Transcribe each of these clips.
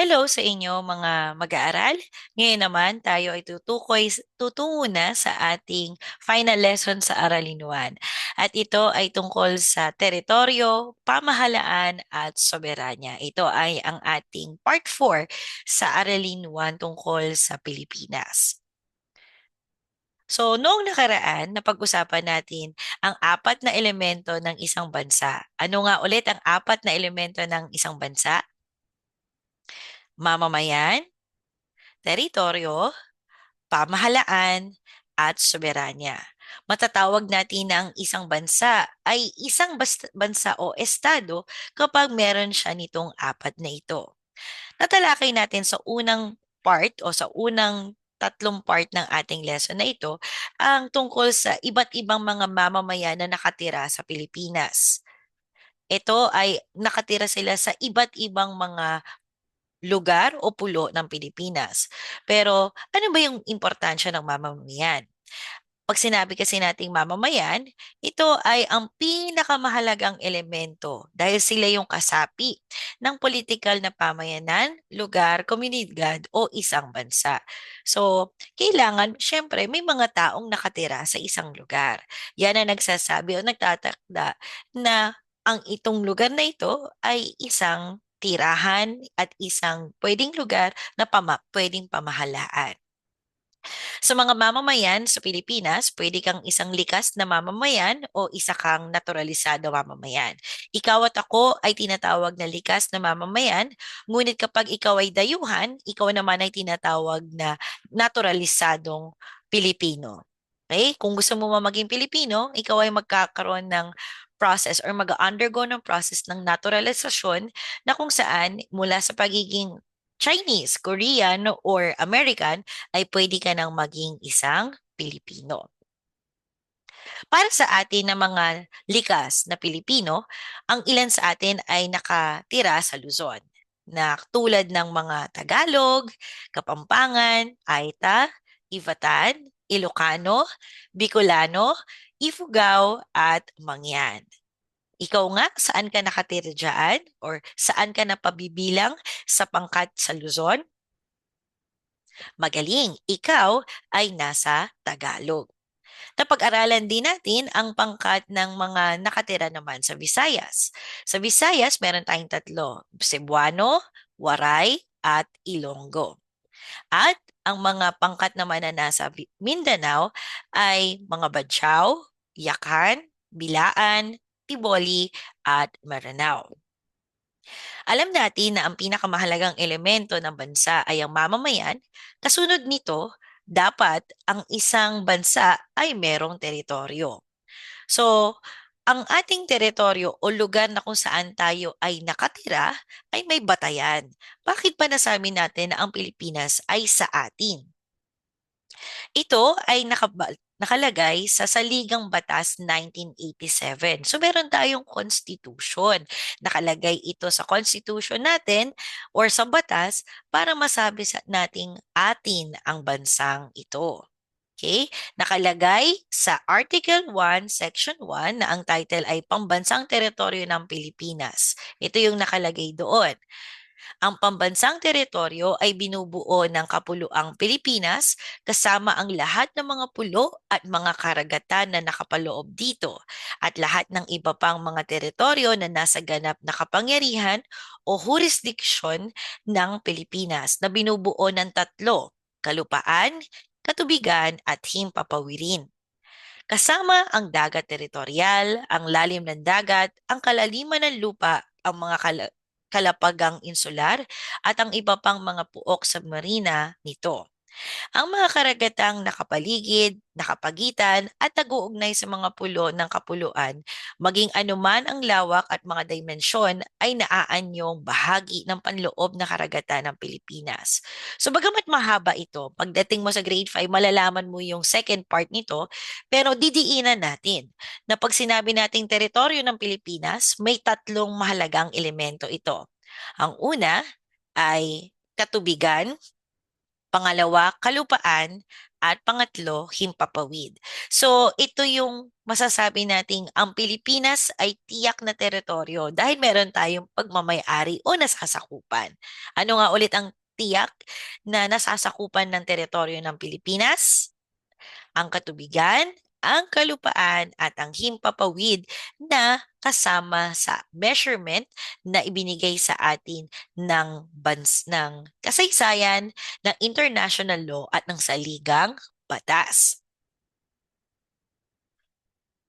Hello sa inyo mga mag-aaral. Ngayon naman tayo ay tutukoy, tutungo na sa ating final lesson sa Aralin 1. At ito ay tungkol sa teritoryo, pamahalaan at soberanya. Ito ay ang ating part 4 sa Aralin 1 tungkol sa Pilipinas. So, noong nakaraan, napag-usapan natin ang apat na elemento ng isang bansa. Ano nga ulit ang apat na elemento ng isang bansa? Mamamayan, teritoryo, pamahalaan, at soberanya. Matatawag natin na ang isang bansa ay isang bansa o estado kapag meron siya nitong apat na ito. Natalakay natin sa unang part o sa unang tatlong part ng ating lesson na ito ang tungkol sa iba't ibang mga mamamayan na nakatira sa Pilipinas. Ito ay nakatira sila sa iba't ibang mga lugar o pulo ng Pilipinas. Pero ano ba yung importansya ng mamamayan? Pag sinabi kasi nating mamamayan, ito ay ang pinakamahalagang elemento dahil sila yung kasapi ng politikal na pamayanan, lugar, komunidad o isang bansa. So, kailangan, syempre, may mga taong nakatira sa isang lugar. Yan ang nagsasabi o nagtatakda na ang itong lugar na ito ay isang tirahan at isang pwedeng lugar na pama, pwedeng pamahalaan. Sa mga mamamayan sa Pilipinas, pwede kang isang likas na mamamayan o isa kang naturalisado mamamayan. Ikaw at ako ay tinatawag na likas na mamamayan, ngunit kapag ikaw ay dayuhan, ikaw naman ay tinatawag na naturalisadong Pilipino. Okay? Kung gusto mo maging Pilipino, ikaw ay magkakaroon ng process or mag-undergo ng process ng naturalisasyon na kung saan mula sa pagiging Chinese, Korean, or American ay pwede ka nang maging isang Pilipino. Para sa atin na mga likas na Pilipino, ang ilan sa atin ay nakatira sa Luzon na tulad ng mga Tagalog, Kapampangan, Aita, Ivatan, Ilocano, Bicolano, Ifugao at Mangyan. Ikaw nga, saan ka nakatira dyan? Or saan ka napabibilang sa pangkat sa Luzon? Magaling, ikaw ay nasa Tagalog. Napag-aralan din natin ang pangkat ng mga nakatira naman sa Visayas. Sa Visayas, meron tayong tatlo, Cebuano, Waray, at Ilonggo. At ang mga pangkat naman na nasa Mindanao ay mga Badyaw, Yakan, Bilaan, Tiboli, at Maranao. Alam natin na ang pinakamahalagang elemento ng bansa ay ang mamamayan. Kasunod nito, dapat ang isang bansa ay merong teritoryo. So, ang ating teritoryo o lugar na kung saan tayo ay nakatira ay may batayan. Bakit pa nasabi natin na ang Pilipinas ay sa atin? Ito ay nakalagay sa Saligang Batas 1987. So meron tayong constitution. Nakalagay ito sa constitution natin or sa batas para masabi sa nating atin ang bansang ito. Okay? Nakalagay sa Article 1, Section 1 na ang title ay Pambansang Teritoryo ng Pilipinas. Ito yung nakalagay doon. Ang pambansang teritoryo ay binubuo ng Kapuluang Pilipinas kasama ang lahat ng mga pulo at mga karagatan na nakapaloob dito at lahat ng iba pang mga teritoryo na nasa ganap na kapangyarihan o jurisdiksyon ng Pilipinas na binubuo ng tatlo, kalupaan, katubigan at himpapawirin. Kasama ang dagat teritorial, ang lalim ng dagat, ang kalaliman ng lupa, ang mga kal- kalapagang insular at ang iba pang mga puok sa marina nito. Ang mga karagatang nakapaligid, nakapagitan at nag-uugnay sa mga pulo ng kapuluan, maging anuman ang lawak at mga dimensyon ay naaanyong bahagi ng panloob na karagatan ng Pilipinas. So bagamat mahaba ito, pagdating mo sa grade 5, malalaman mo yung second part nito, pero didiinan natin na pag sinabi nating teritoryo ng Pilipinas, may tatlong mahalagang elemento ito. Ang una ay katubigan, Pangalawa, kalupaan. At pangatlo, himpapawid. So, ito yung masasabi nating ang Pilipinas ay tiyak na teritoryo dahil meron tayong pagmamayari o nasasakupan. Ano nga ulit ang tiyak na nasasakupan ng teritoryo ng Pilipinas? Ang katubigan, ang kalupaan at ang himpapawid na kasama sa measurement na ibinigay sa atin ng bans ng kasaysayan ng international law at ng saligang batas.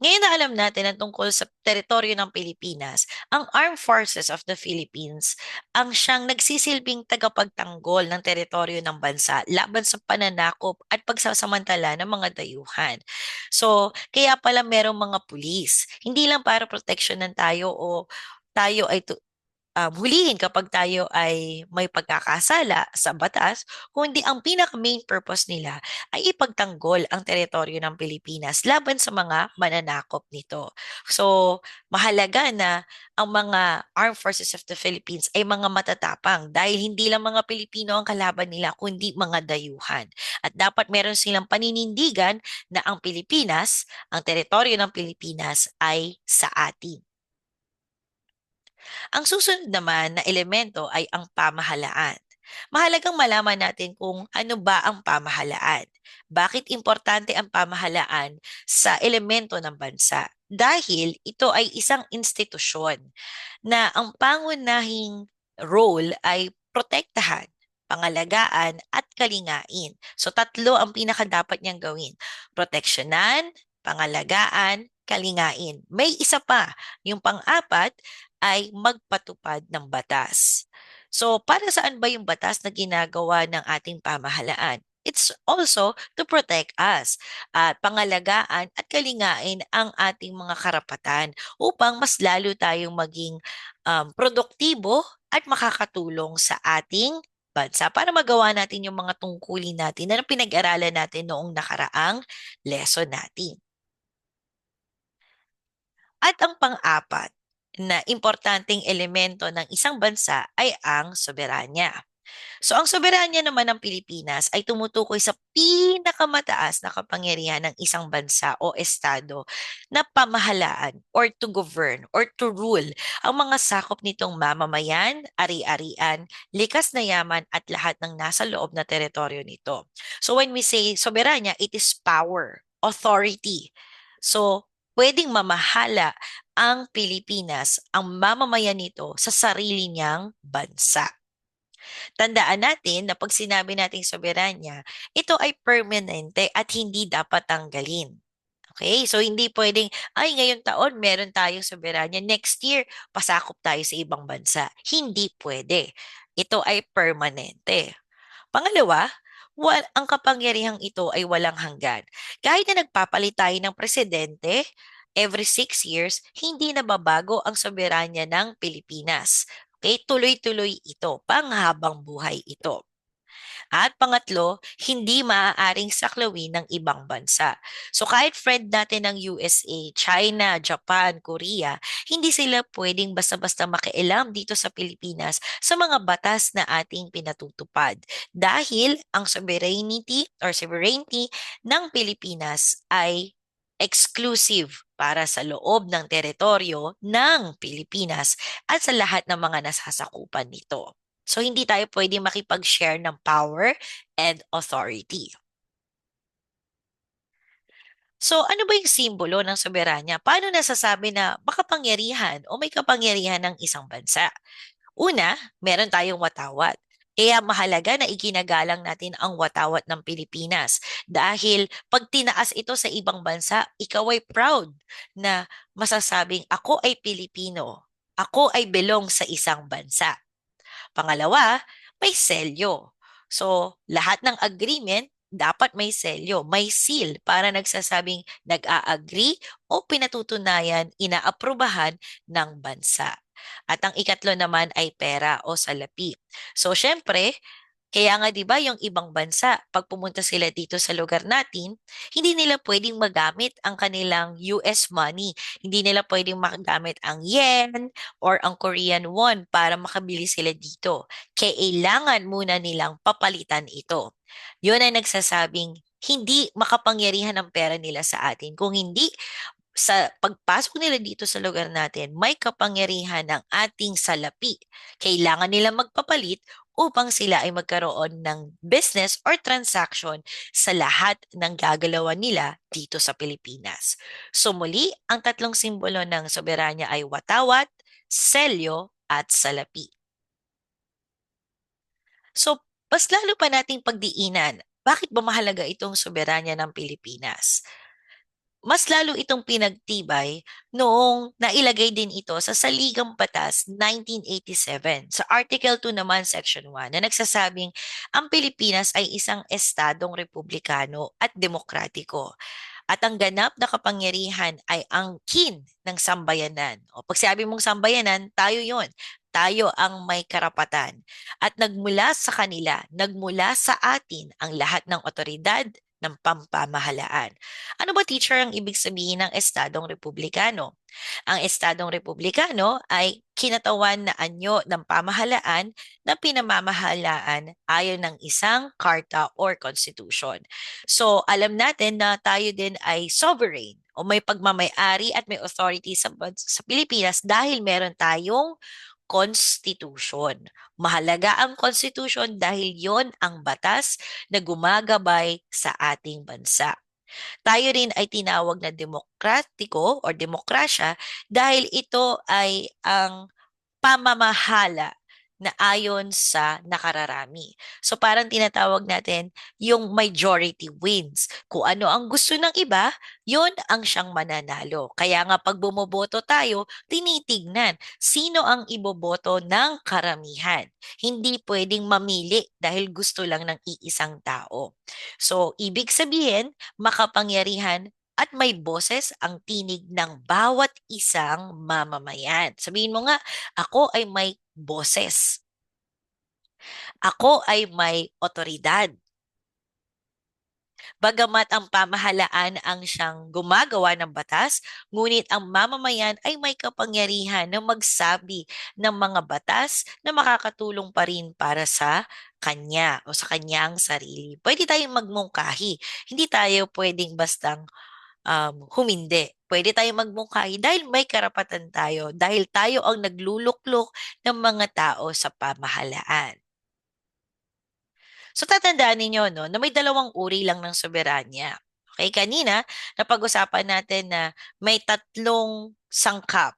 Ngayon na alam natin ang tungkol sa teritoryo ng Pilipinas, ang Armed Forces of the Philippines ang siyang nagsisilbing tagapagtanggol ng teritoryo ng bansa laban sa pananakop at pagsasamantala ng mga dayuhan. So, kaya pala merong mga pulis. Hindi lang para proteksyonan tayo o tayo ay um, hulihin kapag tayo ay may pagkakasala sa batas, kundi ang pinaka-main purpose nila ay ipagtanggol ang teritoryo ng Pilipinas laban sa mga mananakop nito. So, mahalaga na ang mga Armed Forces of the Philippines ay mga matatapang dahil hindi lang mga Pilipino ang kalaban nila, kundi mga dayuhan. At dapat meron silang paninindigan na ang Pilipinas, ang teritoryo ng Pilipinas ay sa atin. Ang susunod naman na elemento ay ang pamahalaan. Mahalagang malaman natin kung ano ba ang pamahalaan. Bakit importante ang pamahalaan sa elemento ng bansa? Dahil ito ay isang institusyon na ang pangunahing role ay protektahan, pangalagaan at kalingain. So tatlo ang pinakadapat niyang gawin. Proteksyonan, pangalagaan, kalingain. May isa pa, yung pang-apat ay magpatupad ng batas. So, para saan ba yung batas na ginagawa ng ating pamahalaan? It's also to protect us at pangalagaan at kalingain ang ating mga karapatan upang mas lalo tayong maging um, produktibo at makakatulong sa ating bansa para magawa natin yung mga tungkulin natin na pinag-aralan natin noong nakaraang lesson natin. At ang pang-apat, na importanteng elemento ng isang bansa ay ang soberanya. So ang soberanya naman ng Pilipinas ay tumutukoy sa pinakamataas na kapangyarihan ng isang bansa o estado na pamahalaan or to govern or to rule ang mga sakop nitong mamamayan, ari-arian, likas na yaman at lahat ng nasa loob na teritoryo nito. So when we say soberanya, it is power, authority. So pwedeng mamahala ang Pilipinas, ang mamamayan nito sa sarili niyang bansa. Tandaan natin na pag sinabi nating soberanya, ito ay permanente at hindi dapat tanggalin. Okay? So, hindi pwedeng, ay, ngayong taon, meron tayong soberanya. Next year, pasakop tayo sa ibang bansa. Hindi pwede. Ito ay permanente. Pangalawa, wal, ang kapangyarihang ito ay walang hanggan. Kahit na nagpapalit tayo ng presidente, every six years, hindi nababago ang soberanya ng Pilipinas. Okay, tuloy-tuloy ito, panghabang buhay ito. At pangatlo, hindi maaaring saklawin ng ibang bansa. So kahit friend natin ng USA, China, Japan, Korea, hindi sila pwedeng basta-basta makialam dito sa Pilipinas sa mga batas na ating pinatutupad. Dahil ang sovereignty or sovereignty ng Pilipinas ay exclusive para sa loob ng teritoryo ng Pilipinas at sa lahat ng mga nasasakupan nito. So hindi tayo pwede makipag-share ng power and authority. So ano ba yung simbolo ng soberanya? Paano nasasabi na makapangyarihan o may kapangyarihan ng isang bansa? Una, meron tayong watawat. Kaya mahalaga na iginagalang natin ang watawat ng Pilipinas dahil pag tinaas ito sa ibang bansa, ikaw ay proud na masasabing ako ay Pilipino. Ako ay belong sa isang bansa. Pangalawa, may selyo. So, lahat ng agreement dapat may selyo, may seal para nagsasabing nag-a-agree o pinatutunayan, inaaprubahan ng bansa. At ang ikatlo naman ay pera o salapi. So, syempre, Kaya nga 'di ba yung ibang bansa, pag pumunta sila dito sa lugar natin, hindi nila pwedeng magamit ang kanilang US money. Hindi nila pwedeng magamit ang yen or ang Korean won para makabili sila dito. Kailangan muna nilang papalitan ito. Yun ay nagsasabing hindi makapangyarihan ang pera nila sa atin. Kung hindi sa pagpasok nila dito sa lugar natin, may kapangyarihan ng ating salapi. Kailangan nila magpapalit upang sila ay magkaroon ng business or transaction sa lahat ng gagalawan nila dito sa Pilipinas. So muli, ang tatlong simbolo ng soberanya ay watawat, selyo, at salapi. So, mas lalo pa nating pagdiinan, bakit ba mahalaga itong soberanya ng Pilipinas? Mas lalo itong pinagtibay noong nailagay din ito sa Saligang Batas 1987 sa Article 2 naman Section 1 na nagsasabing ang Pilipinas ay isang estadong republikano at demokratiko at ang ganap na kapangyarihan ay ang kin ng sambayanan. O pag sabi mong sambayanan, tayo yon. Tayo ang may karapatan. At nagmula sa kanila, nagmula sa atin ang lahat ng otoridad, ng pampamahalaan. Ano ba teacher ang ibig sabihin ng Estadong Republikano? Ang Estadong Republikano ay kinatawan na anyo ng pamahalaan na pinamamahalaan ayon ng isang karta or constitution. So alam natin na tayo din ay sovereign o may pagmamayari at may authority sa, sa Pilipinas dahil meron tayong Constitution. Mahalaga ang Constitution dahil yon ang batas na gumagabay sa ating bansa. Tayo rin ay tinawag na demokratiko or demokrasya dahil ito ay ang pamamahala na ayon sa nakararami. So parang tinatawag natin yung majority wins. Kung ano ang gusto ng iba, yon ang siyang mananalo. Kaya nga pag bumoboto tayo, tinitignan sino ang iboboto ng karamihan. Hindi pwedeng mamili dahil gusto lang ng iisang tao. So ibig sabihin, makapangyarihan at may boses ang tinig ng bawat isang mamamayan. Sabihin mo nga, ako ay may boses. Ako ay may otoridad. Bagamat ang pamahalaan ang siyang gumagawa ng batas, ngunit ang mamamayan ay may kapangyarihan na magsabi ng mga batas na makakatulong pa rin para sa kanya o sa kanyang sarili. Pwede tayong magmungkahi. Hindi tayo pwedeng bastang um, humindi. Pwede tayong magmungkahi dahil may karapatan tayo, dahil tayo ang nagluluklok ng mga tao sa pamahalaan. So tatandaan ninyo no, na may dalawang uri lang ng soberanya. Okay, kanina napag-usapan natin na may tatlong sangkap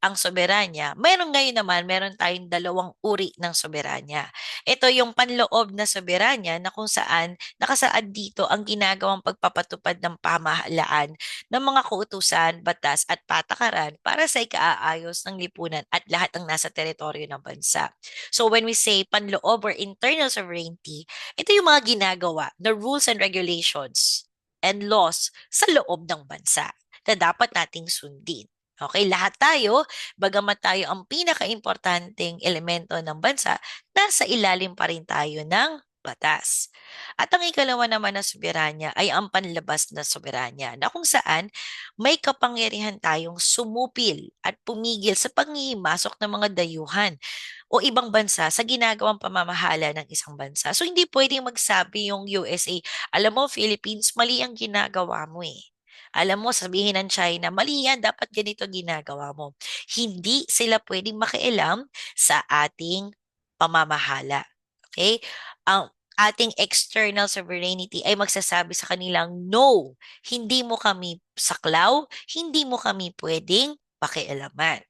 ang soberanya. Meron ngayon naman, meron tayong dalawang uri ng soberanya. Ito yung panloob na soberanya na kung saan nakasaad dito ang ginagawang pagpapatupad ng pamahalaan ng mga kautusan, batas at patakaran para sa ikaayos ng lipunan at lahat ng nasa teritoryo ng bansa. So when we say panloob or internal sovereignty, ito yung mga ginagawa, the rules and regulations and laws sa loob ng bansa na dapat nating sundin. Okay, lahat tayo, bagamat tayo ang pinaka-importanting elemento ng bansa, nasa ilalim pa rin tayo ng batas. At ang ikalawa naman na soberanya ay ang panlabas na soberanya na kung saan may kapangyarihan tayong sumupil at pumigil sa pangihimasok ng mga dayuhan o ibang bansa sa ginagawang pamamahala ng isang bansa. So hindi pwedeng magsabi yung USA, alam mo Philippines, mali ang ginagawa mo eh. Alam mo, sabihin ng China, mali yan, dapat ganito ginagawa mo. Hindi sila pwedeng makialam sa ating pamamahala. Okay? Ang ating external sovereignty ay magsasabi sa kanilang, no, hindi mo kami saklaw, hindi mo kami pwedeng pakialaman.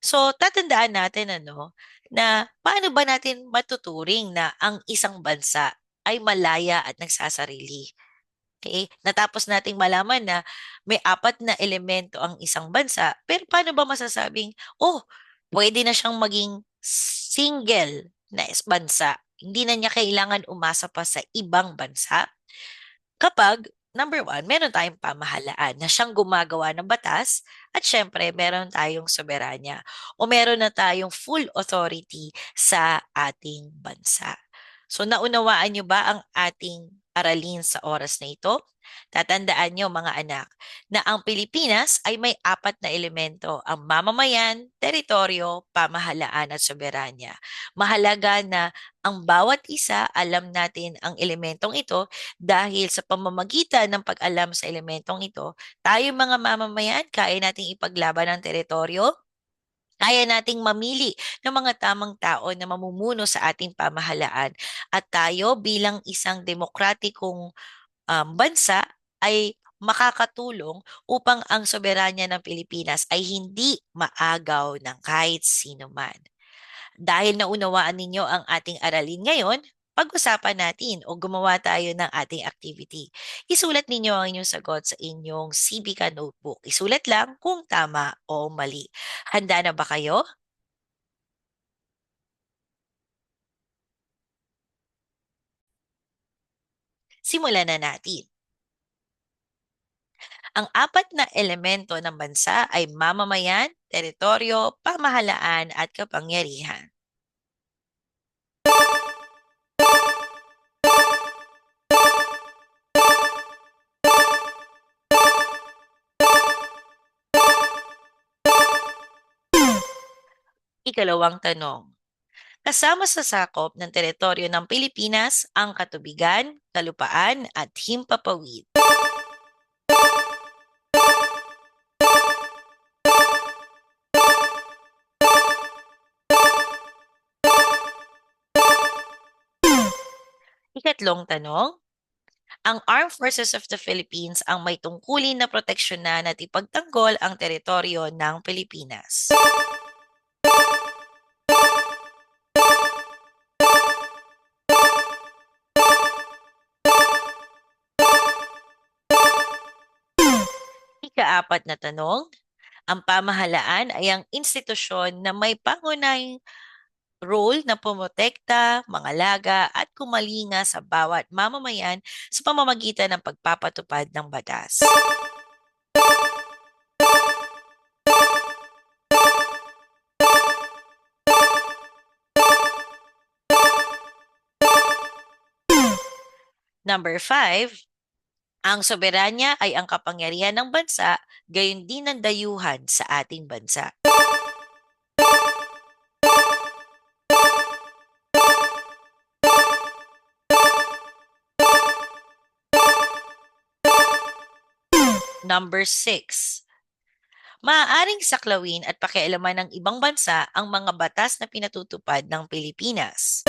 So, tatandaan natin ano, na paano ba natin matuturing na ang isang bansa ay malaya at nagsasarili? Okay? Natapos nating malaman na may apat na elemento ang isang bansa, pero paano ba masasabing, oh, pwede na siyang maging single na bansa. Hindi na niya kailangan umasa pa sa ibang bansa. Kapag number one, meron tayong pamahalaan na siyang gumagawa ng batas at syempre meron tayong soberanya o meron na tayong full authority sa ating bansa. So naunawaan niyo ba ang ating aralin sa oras na ito? Tatandaan niyo mga anak na ang Pilipinas ay may apat na elemento, ang mamamayan, teritoryo, pamahalaan at soberanya. Mahalaga na ang bawat isa alam natin ang elementong ito dahil sa pamamagitan ng pag-alam sa elementong ito, tayo mga mamamayan kaya nating ipaglaban ang teritoryo, kaya nating mamili ng mga tamang tao na mamumuno sa ating pamahalaan at tayo bilang isang demokratikong um, bansa ay makakatulong upang ang soberanya ng Pilipinas ay hindi maagaw ng kahit sino man. Dahil naunawaan ninyo ang ating aralin ngayon, pag-usapan natin o gumawa tayo ng ating activity. Isulat ninyo ang inyong sagot sa inyong CBK notebook. Isulat lang kung tama o mali. Handa na ba kayo? Simulan na natin. Ang apat na elemento ng bansa ay mamamayan, teritoryo, pamahalaan at kapangyarihan. Ikalawang tanong. Kasama sa sakop ng teritoryo ng Pilipinas ang katubigan, kalupaan at himpapawid. Ikatlong tanong, ang Armed Forces of the Philippines ang may tungkulin na proteksyonan at ipagtanggol ang teritoryo ng Pilipinas. Ikaapat na tanong, ang pamahalaan ay ang institusyon na may pangunahing role na pumotekta, mangalaga at kumalinga sa bawat mamamayan sa pamamagitan ng pagpapatupad ng batas. Number five, ang soberanya ay ang kapangyarihan ng bansa, gayon din ang dayuhan sa ating bansa. Number six, maaaring saklawin at pakialaman ng ibang bansa ang mga batas na pinatutupad ng Pilipinas.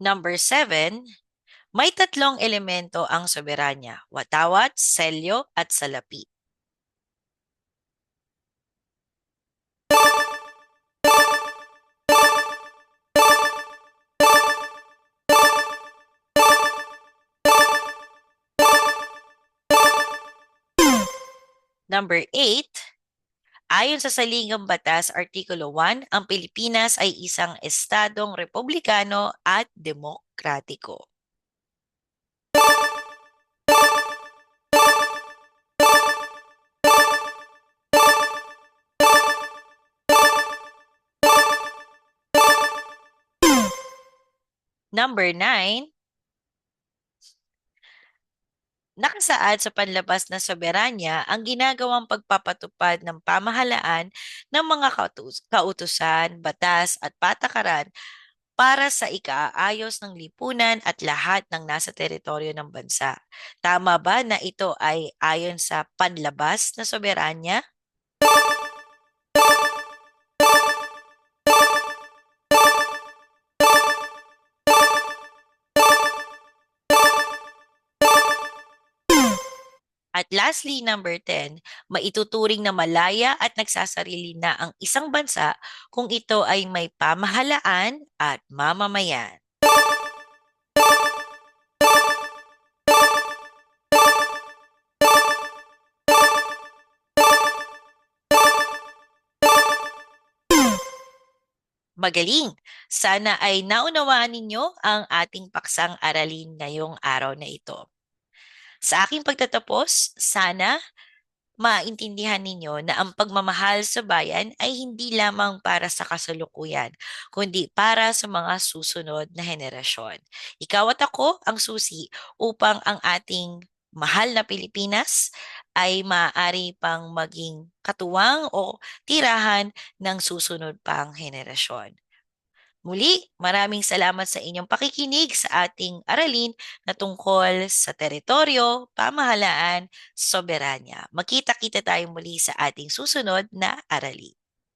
Number seven, may tatlong elemento ang soberanya, watawat, selyo at salapi. Number 8, ayon sa Saligang Batas, Artikulo 1, ang Pilipinas ay isang estadong republikano at demokratiko. Number 9, nakasaad sa panlabas na soberanya ang ginagawang pagpapatupad ng pamahalaan ng mga kautusan, batas at patakaran para sa ikaayos ng lipunan at lahat ng nasa teritoryo ng bansa. Tama ba na ito ay ayon sa panlabas na soberanya? At lastly, number 10, maituturing na malaya at nagsasarili na ang isang bansa kung ito ay may pamahalaan at mamamayan. Magaling! Sana ay naunawaan ninyo ang ating paksang aralin ngayong araw na ito. Sa aking pagtatapos, sana maintindihan ninyo na ang pagmamahal sa bayan ay hindi lamang para sa kasalukuyan, kundi para sa mga susunod na henerasyon. Ikaw at ako ang susi upang ang ating mahal na Pilipinas ay maaari pang maging katuwang o tirahan ng susunod pang henerasyon. Muli, maraming salamat sa inyong pakikinig sa ating aralin na tungkol sa teritoryo, pamahalaan, soberanya. Magkita-kita tayo muli sa ating susunod na aralin.